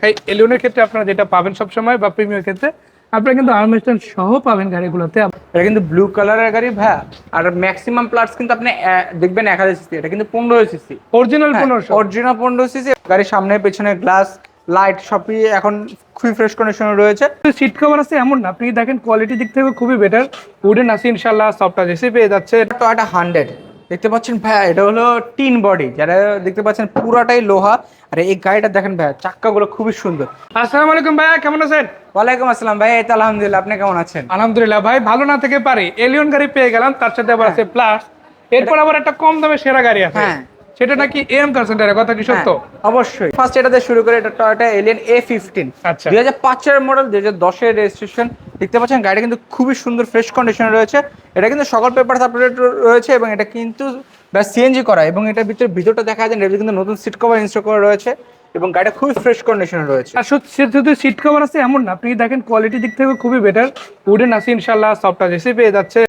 দেখাই এলিয়নের ক্ষেত্রে আপনারা যেটা পাবেন সবসময় বা প্রিমিয়ার ক্ষেত্রে আপনারা কিন্তু আর্মস্ট্যান্ড সহ পাবেন গাড়িগুলোতে। এটা কিন্তু ব্লু কালারের গাড়ি ভাইয়া। আর ম্যাক্সিমাম প্লাটস কিন্তু আপনি দেখবেন এক হাজার সিসি এটা কিন্তু পনেরো সিসি অরিজিনাল পনেরোশো। অরিজিনাল পনেরো সিসি গাড়ির সামনে পেছনে গ্লাস লাইট সবই এখন খুবই ফ্রেশ কন্ডিশনে রয়েছে। সিট কভার আছে এমন না আপনি দেখেন কোয়ালিটি দিক থেকে খুবই বেটার উডেন আছে ইনশাল্লাহ সফটওয়্যার এসে পেয়ে যাচ্ছে টয়টা হান্ড্রেড দেখতে পাচ্ছেন ভাইয়া এটা হলো টিন বডি। যারা দেখতে পাচ্ছেন পুরাটাই লোহা। আর এই গাড়িটা দেখেন ভাইয়া চাক্কাগুলো খুবই সুন্দর। আসসালামু আলাইকুম ভাইয়া কেমন আছেন? ওয়ালাইকুম আসসালাম ভাই এই তো আলহামদুলিল্লাহ আপনি কেমন আছেন? আলহামদুলিল্লাহ ভাই ভালো না থেকে পারি। এলিয়ন গাড়ি পেয়ে গেলাম তার সাথে আবার আছে প্লাস এরপর আবার একটা কম দামে সেরা গাড়ি আছে। হ্যাঁ। সেটা নাকি এম কার সেন্টারের কথা কি সত্য? হ্যাঁ, অবশ্যই। ফার্স্ট এটা দিয়ে শুরু করে এটা টয়টা এলিয়ন এ ফিফটিন আচ্ছা। দুই হাজার পাঁচের মডেল দুই হাজার দশের রেজিস্ট্রেশন দেখতে পাচ্ছেন গাড়ি কিন্তু খুবই সুন্দর ফ্রেশ কন্ডিশনে রয়েছে। এটা কিন্তু সকল পেপার আপডেট রয়েছে এবং এটা কিন্তু সিএনজি করা। এবং এটার ভিতরে ভিতরটা দেখা যায় এটা কিন্তু নতুন সিট কভার ইনস্টল করা রয়েছে এবং গাড়িটা খুবই ফ্রেশ কন্ডিশনে রয়েছে। আর শুধু সিট কভার আছে এমন না। আপনি দেখেন কোয়ালিটি দিক থেকে খুবই বেটার উডেন আছে ইনশাল্লাহ সফটওয়্যার এসে পেয়ে যাচ্ছে।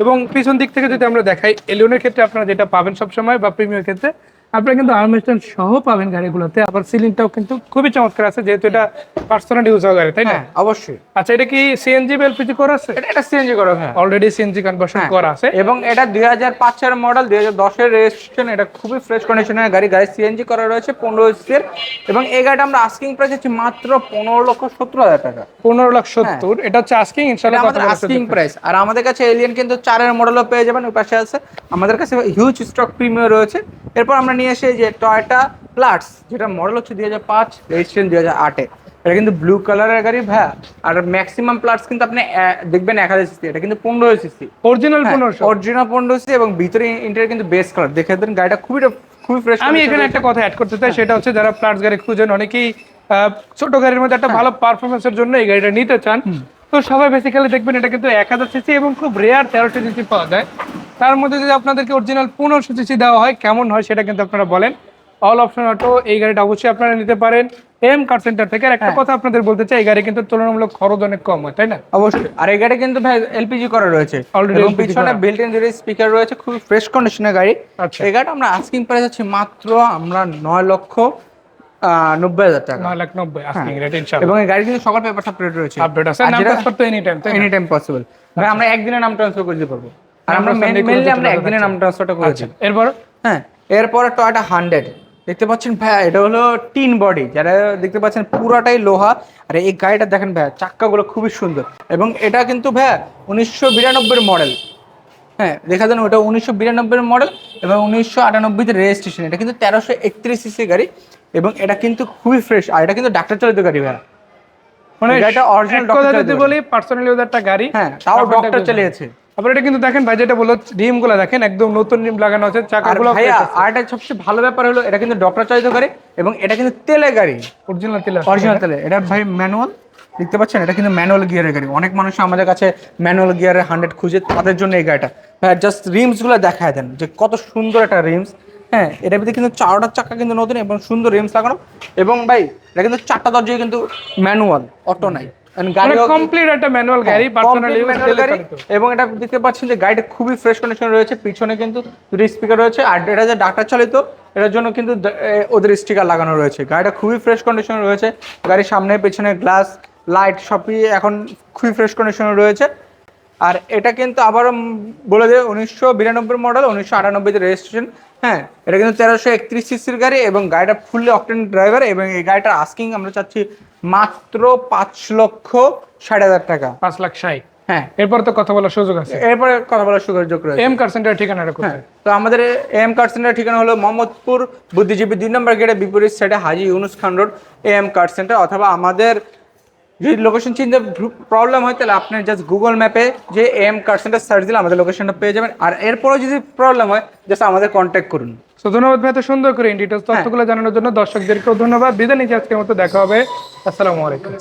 এবং পিছন দিক থেকে যদি আমরা দেখাই এলিয়নের ক্ষেত্রে আপনারা যেটা পাবেন সবসময় বা প্রিমিয়ার ক্ষেত্রে আপনারা কিন্তু আর্মস্ট্যান্ড সহ পাবেন গাড়িগুলোতে আবার সিলিংটাও কিন্তু খুবই চমৎকার আছে যেহেতু এটা পার্সোনাল ইউজ হওয়া গাড়ি তাই না? হ্যাঁ অবশ্যই। আচ্ছা এটা কি সিএনজি বা এলপিজি করা আছে? এটা এটা সিএনজি করা হ্যাঁ। অলরেডি সিএনজি কনভার্সন করা আছে। এবং এটা দুই হাজার পাঁচের মডেল দুই হাজার দশের রেজিস্ট্রেশন এটা খুবই ফ্রেশ কন্ডিশনের গাড়ি গাড়ি সিএনজি করা রয়েছে পনেরো সিসির এবং এই গাড়িটা আমরা আস্কিং প্রাইস হচ্ছে মাত্র পনেরো লক্ষ সত্তর হাজার টাকা। পনেরো লাখ সত্তর এটা হচ্ছে আজকে এটা ইনশাল্লাহ আমাদের আস্কিং প্রাইস আর আমাদের কাছে এলিয়ান কিন্তু চারের মডেলও পেয়ে যাবেন ওই পাশে আছে। আমাদের কাছে হিউজ স্টক প্রিমিয়াম রয়েছে। এরপর আমরা নিয়ে এসে যে টয়টা প্লাটস যেটা মডেল হচ্ছে দুই হাজার পাঁচ রেজিস্ট্রেশন দুই হাজার আটে এটা কিন্তু ব্লু কালারের গাড়ি ভাইয়া আর ম্যাক্সিমাম প্লাটস কিন্তু আপনি দেখবেন এক হাজার সিসি এটা কিন্তু পনেরো সিসি অরিজিনাল পনেরোশো। অরিজিনাল পনেরো সিসি এবং ভিতরে ইন্টারিয়ার কিন্তু বেস্ট কালার দেখে দেন গাড়িটা খুবই খুবই ফ্রেশ আমি এখানে একটা কথা অ্যাড করতে চাই সেটা হচ্ছে যারা প্লাটস গাড়ি খুঁজেন অনেকেই আহ, ছোট গাড়ির মধ্যে একটা ভালো পারফরমেন্সের জন্য এই গাড়িটা নিতে চান। তো সবাই বেসিক্যালি দেখবেন এটা কিন্তু এক হাজার সিসি এবং খুব রেয়ার তেরোশো সিসি পাওয়া যায়। তার মধ্যে যদি আপনাদেরকে অরিজিনাল পনেরোশো সিসি দেওয়া হয় কেমন হয় সেটা কিন্তু আপনারা বলেন। অল অপশন অটো এই গাড়িটা অবশ্যই আপনারা নিতে পারেন। এম কার সেন্টার থেকে আর একটা কথা আপনাদের বলতে চাই এই গাড়ি কিন্তু তুলনামূলক খরচ অনেক কম হয় তাই না? অবশ্যই। আর এই গাড়ি কিন্তু ভাই এলপিজি করা রয়েছে। অলরেডি পিছনে বিল্ট ইন স্পিকার রয়েছে খুবই ফ্রেশ কন্ডিশনের গাড়ি। আচ্ছা। এই গাড়িটা আমরা আস্কিং প্রাইস হচ্ছে মাত্র আমরা নয় লক্ষ নব্বই হাজার টাকা। নয় লাখ নব্বই আস্কিং রেট ইনশাল্লাহ এবং এই গাড়ি কিন্তু সকল আপডেট রয়েছে। আপডেট আছে। নাম ট্রান্সফার তো any time any time possible ভাই আমরা একদিনে নাম ট্রান্সফার করে দিতে পারব। আর আমরা আমরা Sunday করে মেনলি আমরা একদিনে নাম ট্রান্সফারটা করেছি আচ্ছা এরপর? হ্যাঁ এরপরে টয়টা হান্ড্রেড দেখতে পাচ্ছেন ভাইয়া এটা হলো টিন বডি। যারা দেখতে পাচ্ছেন পুরাটাই লোহা। আর এই গাড়িটা দেখেন ভাইয়া চাক্কাগুলো খুবই সুন্দর। এবং এটা কিন্তু ভাইয়া উনিশশো বিরানব্বই মডেল। হ্যাঁ দেখা যান ওটা উনিশশো বিরানব্বই মডেল এবং উনিশশো আটানব্বইতে রেজিস্ট্রেশন। এটা কিন্তু তেরোশো একত্রিশ সিসি গাড়ি এবং এটা কিন্তু খুবই ফ্রেশ আর এটা কিন্তু ডাক্তার চালিত গাড়ি ভাইয়া। মানে এক কথা doctor যদি বলি পার্সোনালি ওদের একটা গাড়ি হ্যাঁ তাও ডক্টর চালিয়েছে। আবার এটা কিন্তু দেখেন ভাই যেটা বলল রিমগুলা দেখেন একদম নতুন রিম লাগানো আছে চাকাগুলো ভাইয়া আর একটা সবচেয়ে ভালো ব্যাপার হলো এটা কিন্তু ডক্টর চালিত গাড়ি এবং এটা কিন্তু তেলে গাড়ি। অরিজিনাল তেল অরিজিনাল তেলে। এটা ভাই ম্যানুয়াল দেখতে পাচ্ছেন? এটা কিন্তু ম্যানুয়াল গিয়ারের গাড়ি। অনেক মানুষ আমাদের কাছে ম্যানুয়াল গিয়ারের হান্ড্রেড খুঁজে তাদের জন্য এই গাড়িটা। ভাই জাস্ট রিমসগুলো দেখায় দেন যে কত সুন্দর একটা রিমস হ্যাঁ এটার ভিতরে কিন্তু চারটা চাকা কিন্তু নতুন এবং সুন্দর রিমস লাগানো। এবং ভাই এটা কিন্তু চারটা দরজায় কিন্তু ম্যানুয়াল অটো নাই। কমপ্লিট একটা ম্যানুয়াল গাড়ি পার্সোনালি Complete এবং এটা দেখতে পাচ্ছেন যে গাড়িটা খুবই ফ্রেশ কন্ডিশন রয়েছে পিছনে কিন্তু দুটো স্পিকার রয়েছে আর এটা যে চালিত এটার জন্য কিন্তু ওদের স্টিকার লাগানো রয়েছে। গাড়িটা খুবই ফ্রেশ কন্ডিশন রয়েছে গাড়ির সামনে পেছনে গ্লাস লাইট সবই এখন খুবই ফ্রেশ কন্ডিশনে রয়েছে। আর এটা কিন্তু আবারও বলে দেয় উনিশশো বিরানব্বই মডেল উনিশশো আটানব্বইতে রেজিস্ট্রেশন হ্যাঁ এটা কিন্তু তেরোশো একত্রিশ সিসির গাড়ি এবং গাড়িটা ফুললি অকটেন ড্রাইভার এবং এই গাড়িটার আস্কিং আমরা চাচ্ছি মাত্র পাঁচ লক্ষ ষাট হাজার টাকা। পাঁচ লাখ ষাট। হ্যাঁ। এরপর তো কথা বলার সুযোগ আছে। এরপরে কথা বলার সুযোগ রয়েছে। এম কার সেন্টার ঠিকানাটা কোথায়? তো আমাদের এম কার্ড সেন্টার ঠিকানা হলো মোহাম্মদপুর বুদ্ধিজীবী দুই নম্বর গেটের বিপরীত সাইডে Haji Yunus Khan road M card centre অথবা আমাদের যদি লোকেশন চিনতে প্রবলেম হয় তাহলে আপনি জাস্ট গুগল ম্যাপে যে এম কার্সেন্টার সার্চ দিলে আমাদের লোকেশনটা পেয়ে যাবেন। আর এরপরেও যদি প্রবলেম হয় জাস্ট আমাদের কন্ট্যাক্ট করুন। তো ধন্যবাদ ভাই এত সুন্দর করে ইন ডিটেলস তথ্যগুলো জানানোর জন্য। দর্শকদেরকেও ধন্যবাদ। বিদায় নিচ্ছি আজকের মতো। দেখা হবে। আসসালামু আলাইকুম।